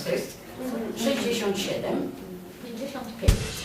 66. 67. 55.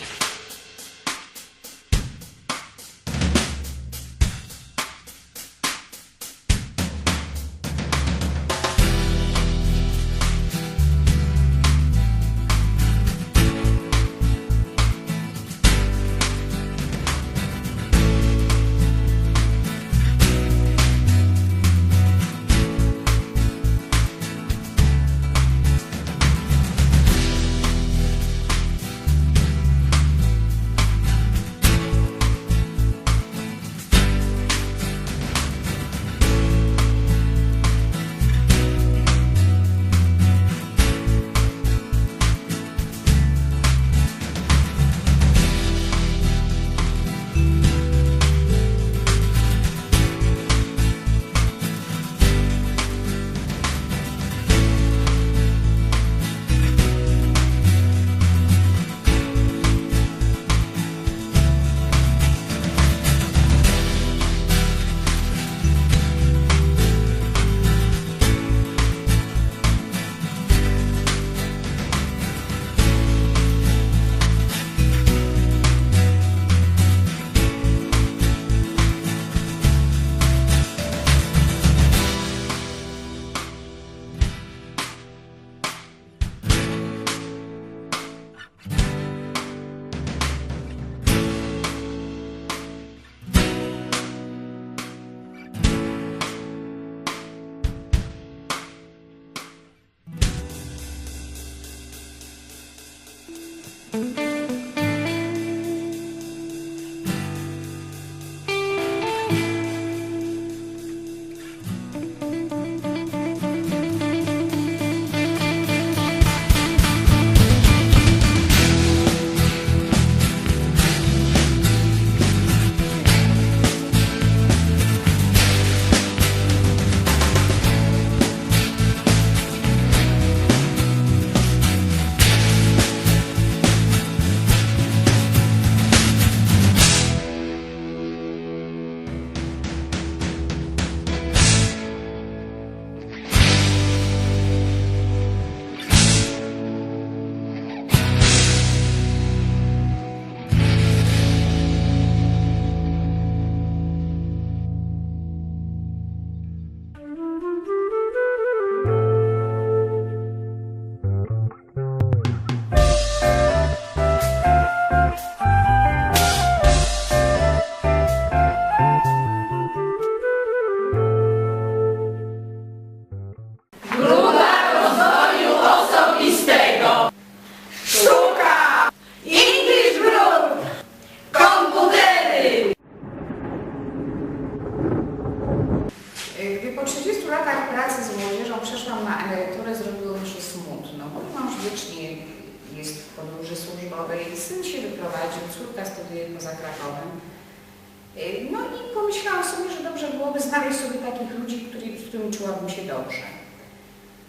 i pomyślałam sobie, że dobrze byłoby znaleźć sobie takich ludzi, który, z którymi czułabym się dobrze.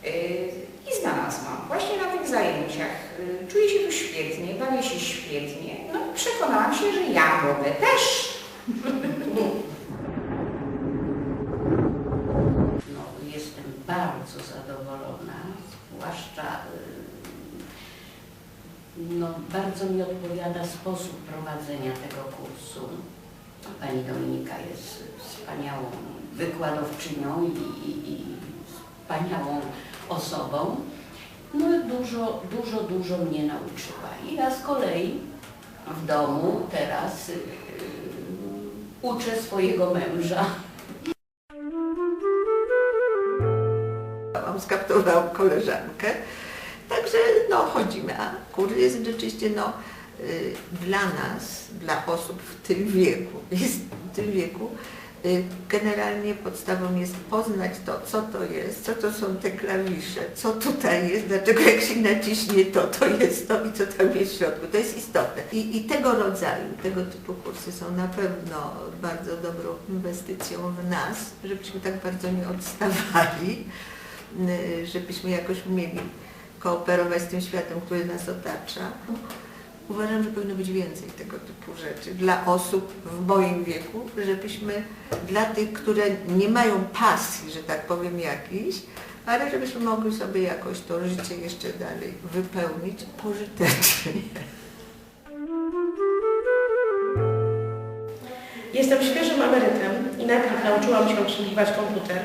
Y, I znalazłam. Właśnie na tych zajęciach. Y, Czuję się tu świetnie, bawię się świetnie. No przekonałam się, że ja mogę też. No, jestem bardzo zadowolona, zwłaszcza y, no, bardzo mi odpowiada sposób prowadzenia tego kursu. Pani Dominika jest wspaniałą wykładowczynią i, i, i wspaniałą osobą. No dużo, dużo, dużo mnie nauczyła. I ja z kolei w domu teraz y, y, uczę swojego męża. Mam skaptował koleżankę. Także no chodzimy, a kurs jest rzeczywiście no dla nas, dla osób w tym wieku, jest w tym wieku, y, generalnie podstawą jest poznać to, co to jest, co to są te klawisze, co tutaj jest, dlaczego jak się naciśnie to, to jest to i co tam jest w środku. To jest istotne. I, i tego rodzaju, tego typu kursy są na pewno bardzo dobrą inwestycją w nas, żebyśmy tak bardzo nie odstawali y, żebyśmy jakoś umieli kooperować z tym światem, który nas otacza. Uważam, że powinno być więcej tego typu rzeczy dla osób w moim wieku, żebyśmy dla tych, które nie mają pasji, że tak powiem, jakiejś, ale żebyśmy mogli sobie jakoś to życie jeszcze dalej wypełnić pożytecznie. Jestem świeżym emerytem i najpierw nauczyłam się obsługiwać komputer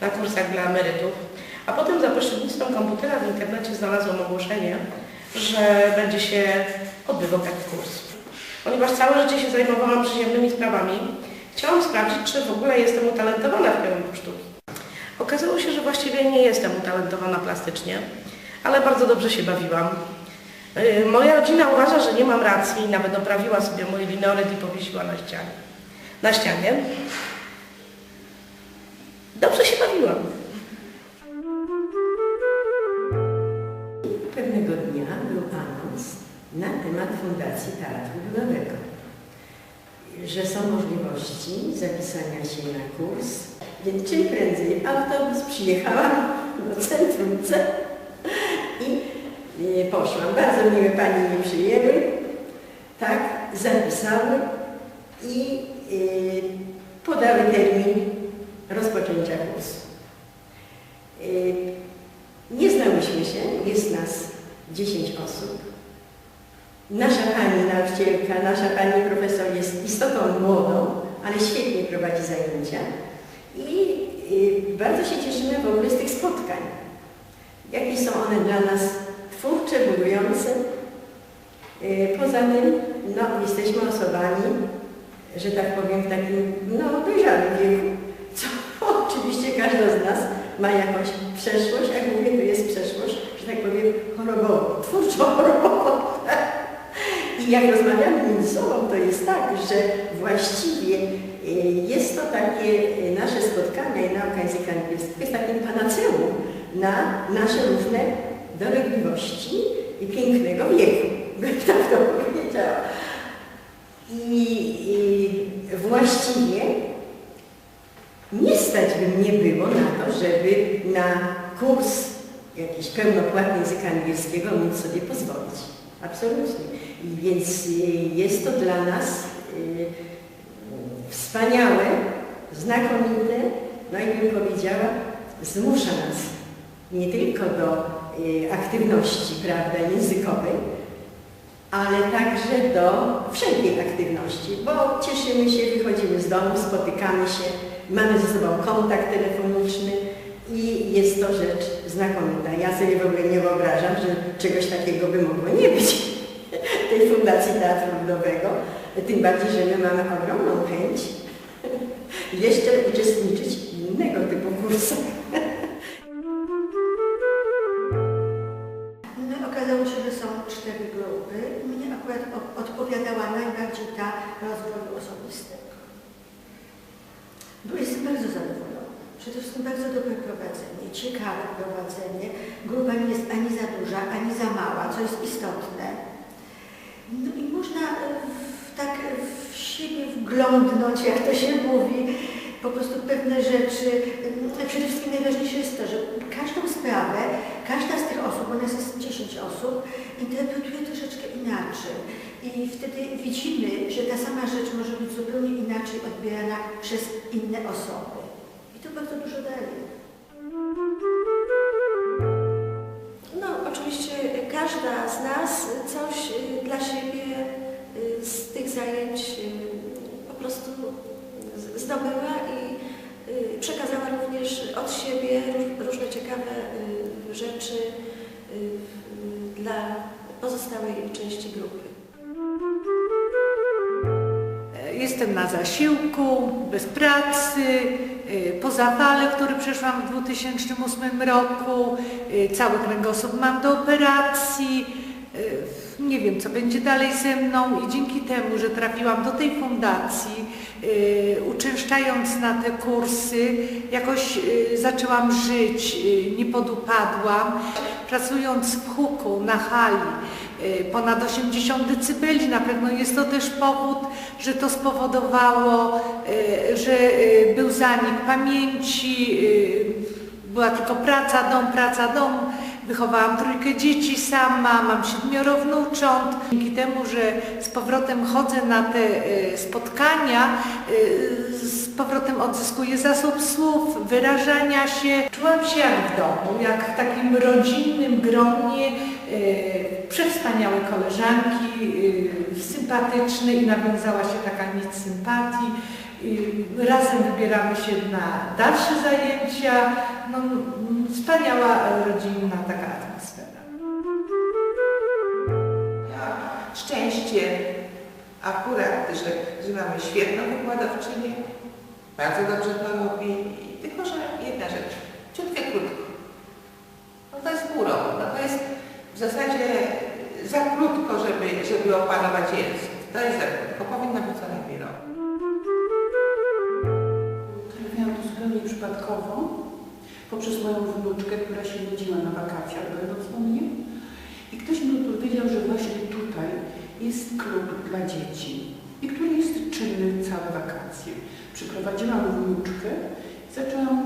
na kursach dla emerytów, a potem za pośrednictwem komputera w internecie znalazłam ogłoszenie, że będzie się odbywał taki kurs. Ponieważ całe życie się zajmowałam przyziemnymi sprawami, chciałam sprawdzić, czy w ogóle jestem utalentowana w kierunku sztuki. Okazało się, że właściwie nie jestem utalentowana plastycznie, ale bardzo dobrze się bawiłam. Yy, Moja rodzina uważa, że nie mam racji i nawet oprawiła sobie mój linoryt i powiesiła na ścianie. Na ścianie. Dobrze się bawiłam. Możliwości zapisania się na kurs, więc czym prędzej autobus przyjechałam do centrum C i e, poszłam. Bardzo miłe Pani mnie przyjęły, tak, zapisały i e, podały termin rozpoczęcia kursu. E, nie znałyśmy się, jest nas 10 osób. Nasza pani nauczycielka, nasza pani profesor jest istotą młodą, ale świetnie prowadzi zajęcia i y, bardzo się cieszymy w ogóle z tych spotkań. Jakie są one dla nas twórcze, budujące. Y, Poza tym, no, jesteśmy osobami, że tak powiem, w takim no, dojrzałym wieku, co oczywiście każda z nas ma jakąś przeszłość, jak mówię, to jest przeszłość, że tak powiem, chorobową, twórczo chorobową. I jak rozmawiamy między sobą, to jest tak, że właściwie jest to takie y, nasze spotkania i nauka języka angielskiego jest takim panaceum na nasze różne dolegliwości i pięknego wieku, bym tak to powiedziała. I, i właściwie nie stać by mnie było na to, żeby na kurs jakiś pełnopłatny języka angielskiego móc sobie pozwolić. Absolutnie. I więc y, jest to dla nas y, wspaniałe, znakomite, no i bym powiedziała, zmusza nas nie tylko do y, aktywności prawda, językowej, ale także do wszelkiej aktywności, bo cieszymy się, wychodzimy z domu, spotykamy się, mamy ze sobą kontakt telefoniczny i jest to rzecz znakomita. Ja sobie w ogóle nie wyobrażam, że czegoś takiego by mogło nie być tej Fundacji Teatru Ludowego, tym bardziej, że my mamy ogromną chęć jeszcze uczestniczyć w innego typu kursach. No okazało się, że są cztery grupy. Mnie akurat odpowiadała najbardziej ta rozwoju osobistego. Bo jestem bardzo zadowolona. Przede wszystkim bardzo dobre prowadzenie, ciekawe prowadzenie. Grupa nie jest ani za duża, ani za mała, co jest istotne. No i można e, w, tak w siebie wglądnąć, jak to się mówi, po prostu pewne rzeczy. E, Przede wszystkim najważniejsze jest to, że każdą sprawę, każda z tych osób, bo nas jest 10 osób, interpretuje troszeczkę inaczej. I wtedy widzimy, że ta sama rzecz może być zupełnie inaczej odbierana przez inne osoby. I to bardzo dużo daje. No, oczywiście każda z nas coś y, dla siebie y, z tych zajęć y, po prostu z- zdobyła i y, przekazała również od siebie róż- różne ciekawe y, rzeczy y, dla pozostałej części grupy. Jestem na zasiłku, bez pracy, y, po zawale, który przeszłam w 2008 roku. y, Cały kręgosłup mam do operacji. Nie wiem, co będzie dalej ze mną i dzięki temu, że trafiłam do tej fundacji, uczęszczając na te kursy, jakoś y, zaczęłam żyć, y, nie podupadłam. Pracując w huku na hali, y, ponad 80 decybeli. Na pewno jest to też powód, że to spowodowało, y, że y, był zanik pamięci, y, była tylko praca, dom, praca, dom. Wychowałam trójkę dzieci sama, mam siedmioro wnucząt. Dzięki temu, że z powrotem chodzę na te e, spotkania, e, z powrotem odzyskuję zasób słów, wyrażania się. Czułam się jak w domu, jak w takim rodzinnym gronie. e, Przewspaniałe koleżanki, sympatyczne i nawiązała się taka nić sympatii. Razem wybieramy się na dalsze zajęcia. No, wspaniała rodzinna taka atmosfera. Ja szczęście akurat, że, że mamy świetną wykładowczynię, bardzo dobrze to robi, tylko że jedna rzecz, ciutkę krótko. No to jest roku, no to jest w zasadzie za krótko, żeby, żeby opanować język. To jest za krótko, powinno być co najmniej rok. Poprzez moją wnuczkę, która się nudziła na wakacjach, będąc u mnie. I ktoś mi powiedział, że właśnie tutaj jest klub dla dzieci i który jest czynny całe wakacje. Przyprowadziłam wnuczkę i zaczęłam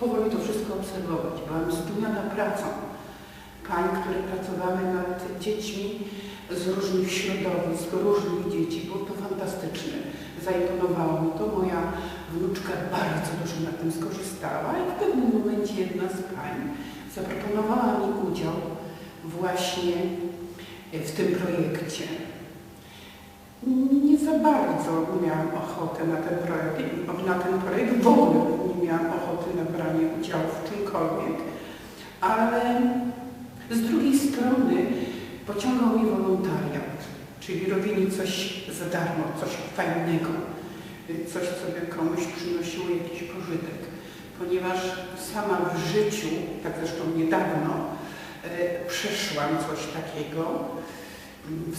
powoli to wszystko obserwować. Byłam zdumiona pracą pań, które pracowały nad dziećmi z różnych środowisk, różnych dzieci. Było to fantastyczne. Zaimponowało mi to. Moja wnuczka bardzo dużo na tym skorzystała i w pewnym momencie jedna z pań zaproponowała mi udział właśnie w tym projekcie. Nie za bardzo miałam ochotę na ten projekt, na ten projekt w ogóle nie miałam ochoty na branie udziału w czymkolwiek, ale z drugiej strony pociągał mnie wolontariat, czyli robienie coś za darmo, coś fajnego, coś, co by komuś przynosiło jakiś pożytek. Ponieważ sama w życiu, tak zresztą niedawno, e, przeszłam coś takiego, mm,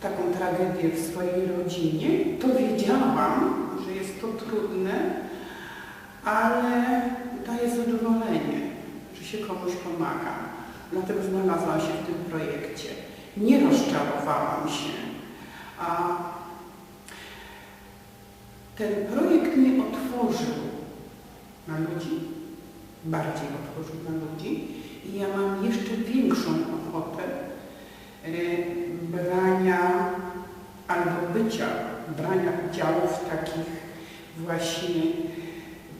taką tragedię w swojej rodzinie, to wiedziałam, że jest to trudne, ale daje zadowolenie, że się komuś pomaga. Dlatego znalazłam się w tym projekcie. Nie rozczarowałam się, a ten projekt mnie otworzył na ludzi, bardziej otworzył na ludzi i ja mam jeszcze większą ochotę e, brania albo bycia, brania udziału w takich właśnie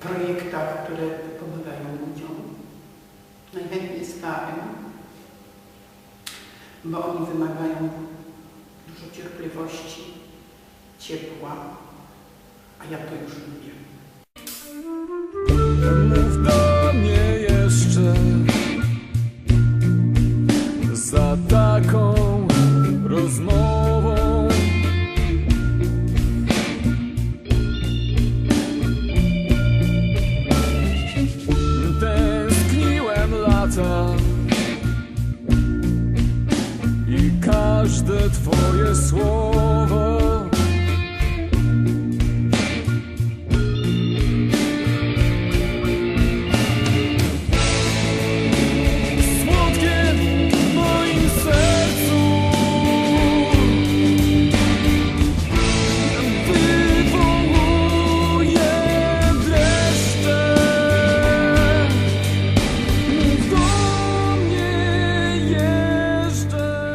projektach, które pomagają ludziom. Najchętniej KM, bo oni wymagają dużo cierpliwości, ciepła, a ja to już lubię. Mów do